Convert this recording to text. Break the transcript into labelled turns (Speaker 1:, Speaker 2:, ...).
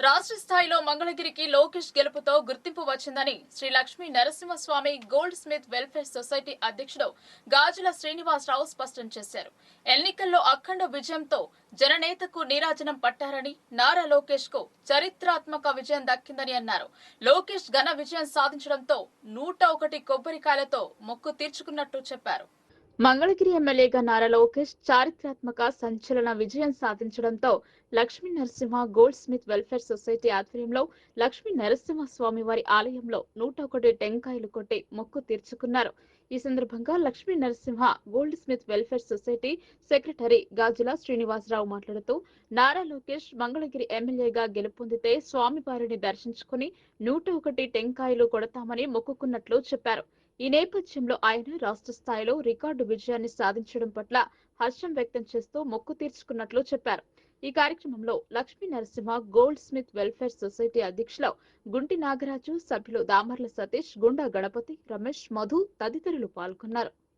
Speaker 1: రాష్ట్ర స్థాయిలో మంగళగిరికి లోకేష్ గెలుపుతో గుర్తింపు వచ్చిందని Sri Lakshmi Narasimhaswamy goldsmith welfare society అధ్యక్షుడు గాజుల శ్రీనివాసరావు స్పష్టం చేశారు. ఎన్నికల్లో అఖండ విజయంతో జననేతకు నీరాజనం పట్టారని నారా లోకేష్కు చరిత్రాత్మక విజయం దక్కిందని అన్నారు. లోకేష్ ఘన విజయం సాధించడంతో నూట ఒకటి కొబ్బరికాయలతో మొక్కు తీర్చుకున్నట్టు చెప్పారు. మంగళగిరి ఎమ్మెల్యేగా నారా లోకేష్ చారిత్రాత్మక సంచలన విజయం సాధించడంతో Lakshmi Narasimha goldsmith welfare society ఆధ్వర్యంలో లక్ష్మీ నరసింహ స్వామి వారి ఆలయంలో నూట ఒకటి టెంకాయలు కొట్టి మొక్కు తీర్చుకున్నారు. ఈ సందర్భంగా Lakshmi Narasimha goldsmith welfare society secretary Gajula Srinivasarao మాట్లాడుతూ నారా లోకేష్ మంగళగిరి ఎమ్మెల్యేగా గెలుపొందితే స్వామివారిని దర్శించుకుని నూట ఒకటి టెంకాయలు కొడతామని మొక్కుకున్నట్లు చెప్పారు. ఈ నేపథ్యంలో ఆయన రాష్ట్ర స్థాయిలో రికార్డు విజయాన్ని సాధించడం పట్ల హర్షం వ్యక్తం చేస్తూ మొక్కు తీర్చుకున్నట్లు చెప్పారు. ఈ కార్యక్రమంలో Lakshmi Narasimha goldsmith welfare society అధ్యక్షులు గుంటి నాగరాజు సభ్యులు దామర్ల సతీష్ గుండా గణపతి రమేష్ మధు తదితరులు పాల్గొన్నారు.